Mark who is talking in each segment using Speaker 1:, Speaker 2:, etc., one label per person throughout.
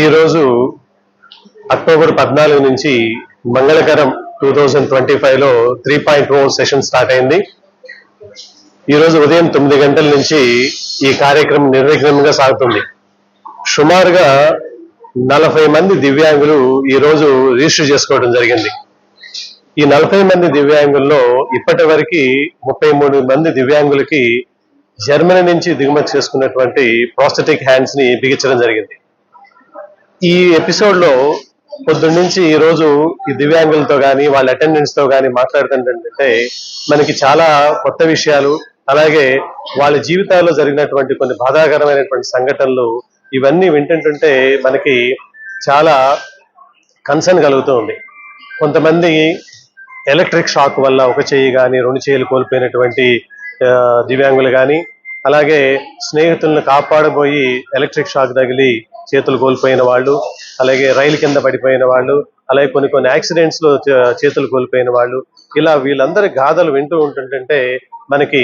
Speaker 1: ఈరోజు అక్టోబర్ పద్నాలుగు నుంచి మంగళకరం టూ థౌజండ్ ట్వంటీ ఫైవ్లో three point O session start అయింది. ఈరోజు ఉదయం తొమ్మిది గంటల నుంచి ఈ కార్యక్రమం నిర్విఘ్నంగా సాగుతుంది. సుమారుగా నలభై మంది దివ్యాంగులు ఈరోజు రిజిస్టర్ చేసుకోవడం జరిగింది. ఈ నలభై మంది దివ్యాంగుల్లో ఇప్పటి వరకు ముప్పై మూడు మంది దివ్యాంగులకి జర్మనీ నుంచి దిగుమతి చేసుకున్నటువంటి ప్రాస్థెటిక్ హ్యాండ్స్ని బిగించడం జరిగింది. ఈ ఎపిసోడ్లో పొద్దున్న నుంచి ఈ రోజు ఈ దివ్యాంగులతో కానీ వాళ్ళ అటెండెన్స్తో కానీ మాట్లాడుతుంటే మనకి చాలా కొత్త విషయాలు అలాగే వాళ్ళ జీవితాల్లో జరిగినటువంటి కొన్ని బాధాకరమైనటువంటి సంఘటనలు ఇవన్నీ వింటుంటుంటే మనకి చాలా కన్సర్న్ కలుగుతూ ఉంది. కొంతమంది ఎలక్ట్రిక్ షాక్ వల్ల ఒక చెయ్యి కానీ రెండు చేయిలు కోల్పోయినటువంటి దివ్యాంగులు కానీ అలాగే స్నేహితులను కాపాడబోయి ఎలక్ట్రిక్ షాక్ తగిలి చేతులు కోల్పోయిన వాళ్ళు అలాగే రైలు కింద పడిపోయిన వాళ్ళు అలాగే కొన్ని కొన్ని యాక్సిడెంట్స్లో చేతులు కోల్పోయిన వాళ్ళు ఇలా వీళ్ళందరి గాథలు వింటూ ఉంటుంటే మనకి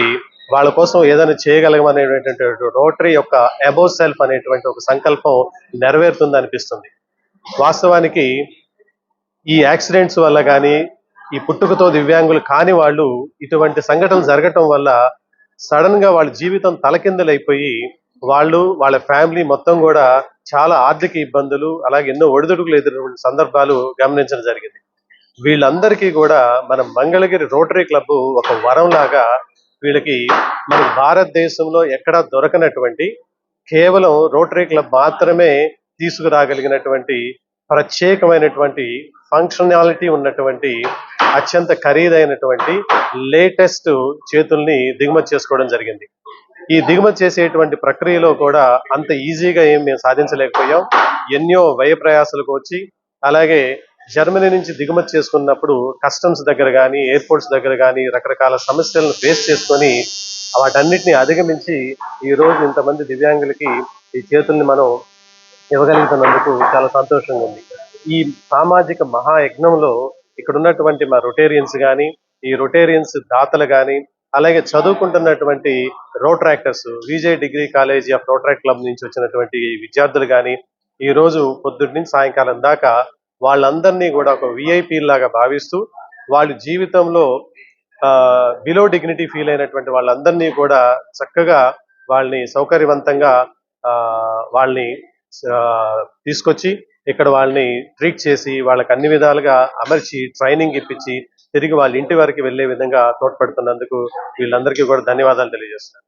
Speaker 1: వాళ్ళ కోసం ఏదైనా చేయగలగమనేటువంటి రోటరీ యొక్క అబౌవ్ సెల్ఫ్ అనేటువంటి ఒక సంకల్పం నెరవేరుతుంది అనిపిస్తుంది. వాస్తవానికి ఈ యాక్సిడెంట్స్ వల్ల కానీ ఈ పుట్టుకతో దివ్యాంగులు కాని వాళ్ళు ఇటువంటి సంఘటనలు జరగటం వల్ల సడన్గా వాళ్ళ జీవితం తలకిందలైపోయి వాళ్ళు వాళ్ళ ఫ్యామిలీ మొత్తం కూడా చాలా ఆర్థిక ఇబ్బందులు అలాగే ఎన్నో ఒడిదుడుకులు ఎదురైన సందర్భాలు గమనించడం జరిగింది. వీళ్ళందరికీ కూడా మన మంగళగిరి రోటరీ క్లబ్ ఒక వరం లాగా వీళ్ళకి మన భారతదేశంలో ఎక్కడా దొరకనటువంటి కేవలం రోటరీ క్లబ్ మాత్రమే తీసుకురాగలిగినటువంటి ప్రత్యేకమైనటువంటి ఫంక్షనాలిటీ ఉన్నటువంటి అత్యంత ఖరీదైనటువంటి లేటెస్ట్ చేతుల్ని దిగుమతి చేసుకోవడం జరిగింది. ఈ దిగుమతి చేసేటువంటి ప్రక్రియలో కూడా అంత ఈజీగా ఏం మేము సాధించలేకపోయాం. ఎన్నో వ్యయ ప్రయాసాలకు వచ్చి అలాగే జర్మనీ నుంచి దిగుమతి చేసుకున్నప్పుడు కస్టమ్స్ దగ్గర కానీ ఎయిర్పోర్ట్స్ దగ్గర కానీ రకరకాల సమస్యలను ఫేస్ చేసుకొని వాటన్నిటిని అధిగమించి ఈ రోజు ఇంతమంది దివ్యాంగులకి ఈ చేతుల్ని మనం ఇవ్వగలుగుతున్నందుకు చాలా సంతోషంగా ఉంది. ఈ సామాజిక మహాయజ్ఞంలో ఇక్కడ ఉన్నటువంటి మా రొటేరియన్స్ కానీ ఈ రొటేరియన్స్ దాతలు కానీ అలాగే చదువుకుంటున్నటువంటి Rotaractors Vijay degree college of Rotaract club నుంచి వచ్చినటువంటి విద్యార్థులు కానీ ఈ రోజు పొద్దున్న సాయంకాలం దాకా వాళ్ళందరినీ కూడా ఒక విఐపి లాగా భావిస్తూ వాళ్ళ జీవితంలో బిలో డిగ్నిటీ ఫీల్ అయినటువంటి వాళ్ళందరినీ కూడా చక్కగా వాళ్ళని సౌకర్యవంతంగా ఆ, వాళ్ళని తీసుకొచ్చి ఇక్కడ వాళ్ళని ట్రీట్ చేసి వాళ్ళకి అన్ని విధాలుగా అమర్చి ట్రైనింగ్ ఇప్పించి తిరిగి వాళ్ళ ఇంటి వరకు వెళ్ళే విధంగా తోడ్పడుతున్నందుకు వీళ్ళందరికీ కూడా ధన్యవాదాలు తెలియజేస్తున్నాను.